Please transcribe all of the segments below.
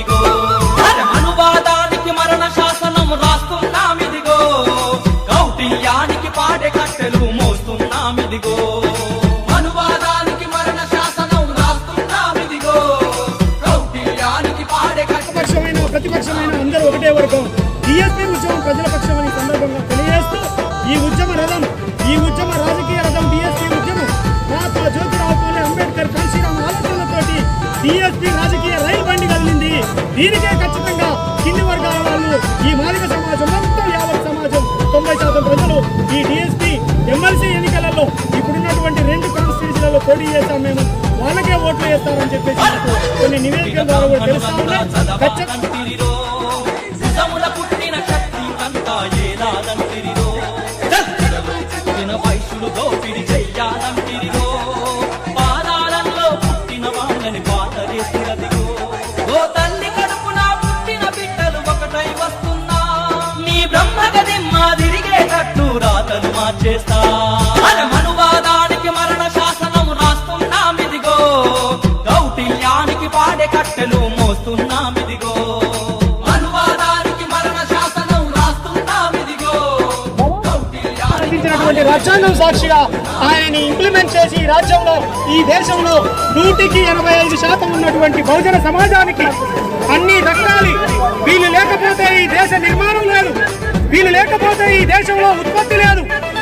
వస్తున్నామిదిగో అనువాదానికి మరణ శాసనం రాస్తున్నామిదిగో. కౌటిల్యానికి పాడే కట్టెలు మోస్తున్నామిదిగో. అనువాదానికి మరణ శాసనం రాస్తున్నామిదిగో. కౌటిల్యానికి పాడే పక్షమైన ప్రతిపక్షమైన అందరూ ఒకటే వర్గం డిఎస్పీ ఉద్యమం ప్రజల పక్షమని సందర్భంగా తెలియజేస్తూ ఈ ఉద్యమ రథం ఈ ఉద్యమ రాజకీయ రథం డిఎస్పీ ఉద్యమం మహాత్మా జ్యోతిరావు పూలే అంబేద్కర్ కాశీరామ్ ఆలోచనలతోటి డిఎస్పీ దీనికే ఖచ్చితంగా కింది వర్గాల వాళ్ళు ఈ మాదిక సమాజం మొత్తం యావత్ సమాజం తొంభై శాతం ప్రజలు ఈ డిఎస్పీ ఎమ్మెల్సీ ఎన్నికలలో ఇప్పుడున్నటువంటి రెండు కాన్స్టిట్యూన్సీలలో పోటీ చేస్తాం మేము. వాళ్ళకే ఓట్లు వేస్తారని చెప్పేసి కొన్ని నివేదికల ద్వారా కూడా తెలుస్తా ఉన్నాయి. ఖచ్చితంగా చేస్తా. మార్చేస్తా అనువాదానికి మరణ శాసనం రాస్తున్నామిదిగో కౌటిల్యానికి పాడే కట్టెలు మోస్తున్నామిదిగో అనువాదానికి మరణ శాసనం రాస్తున్నామిదిగో కౌటిల్యానికి అందించినటువంటి రాజ్యాంగం సాక్షిగా ఆయనని ఇంప్లిమెంట్ చేసి రాజ్యంలో ఈ దేశంలో నూటికి ఎనభై ఐదు శాతం ఉన్నటువంటి బహుజన సమాజానికి అన్ని దక్కాలి వీళ్ళు లేకపోతే ఈ దేశ నిర్మాణం లేదు. వీళ్ళు లేకపోతే ఈ దేశంలో ఉత్పత్తి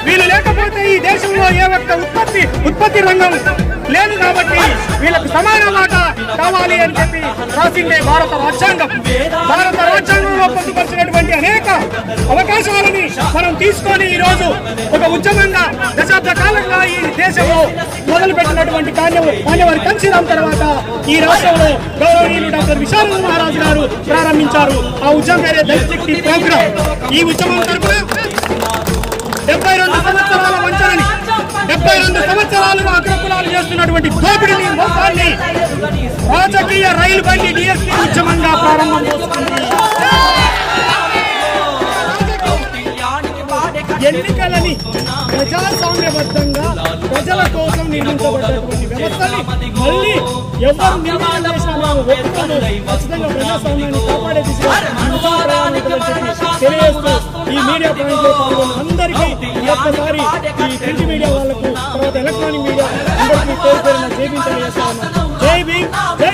వీళ్ళు లేకపోతే ఈ దేశంలో ఏ ఒక్క ఉత్పత్తి ఉత్పత్తి రంగం లేదు కాబట్టి వీళ్ళకు సమాన మాట కావాలి అని చెప్పి రాసిందే భారత రాజ్యాంగం. భారత రాజ్యాంగంలో పొందుపరిచినటువంటి అనేక అవకాశాలని మనం తీసుకొని ఈ రోజు ఒక ఉద్యమంగా దశాబ్ద కాలంగా ఈ దేశంలో మొదలు పెట్టినటువంటి కార్యము మాన్యవారి కంచిరాం తర్వాత ఈ రాష్ట్రంలో గౌరవనీయులు డాక్టర్ విశాల మహారాజు గారు ప్రారంభించారు. ఆ ఉద్యమం పేరే దళిత ప్రోగ్రాం ఈ ఉద్యమం తరపున డెబ్బై రెండు సంవత్సరాల వంచనని డెబ్బై రెండు సంవత్సరాలుగా అగ్రకులాలు చేస్తున్నటువంటి దోపిడిని మోసాన్ని రాజకీయ రైలు బండి డిఎస్పీ ఉద్యమంగా ప్రారంభం చేస్తుంది ఎన్నికలని ప్రజాస్వామ్యబద్ధంగా ప్రజల కోసం నిర్మించబడ్డటువంటి వ్యవస్థని మళ్ళీ ఎవరు నిర్మాణం చేసినా ఖచ్చితంగా ప్రజాస్వామ్యాన్ని కాపాడే దిశగా తెలియజేస్తూ ఈ మీడియా అందరికీ ఒక్కసారి ఈ ప్రింట్ మీడియా వాళ్ళకు తర్వాత ఎలక్ట్రానిక్ మీడియా అందరికీ పేరు పేరున జై భీమ్ తెలియజేస్తా ఉన్నాం. జై భీమ్ జై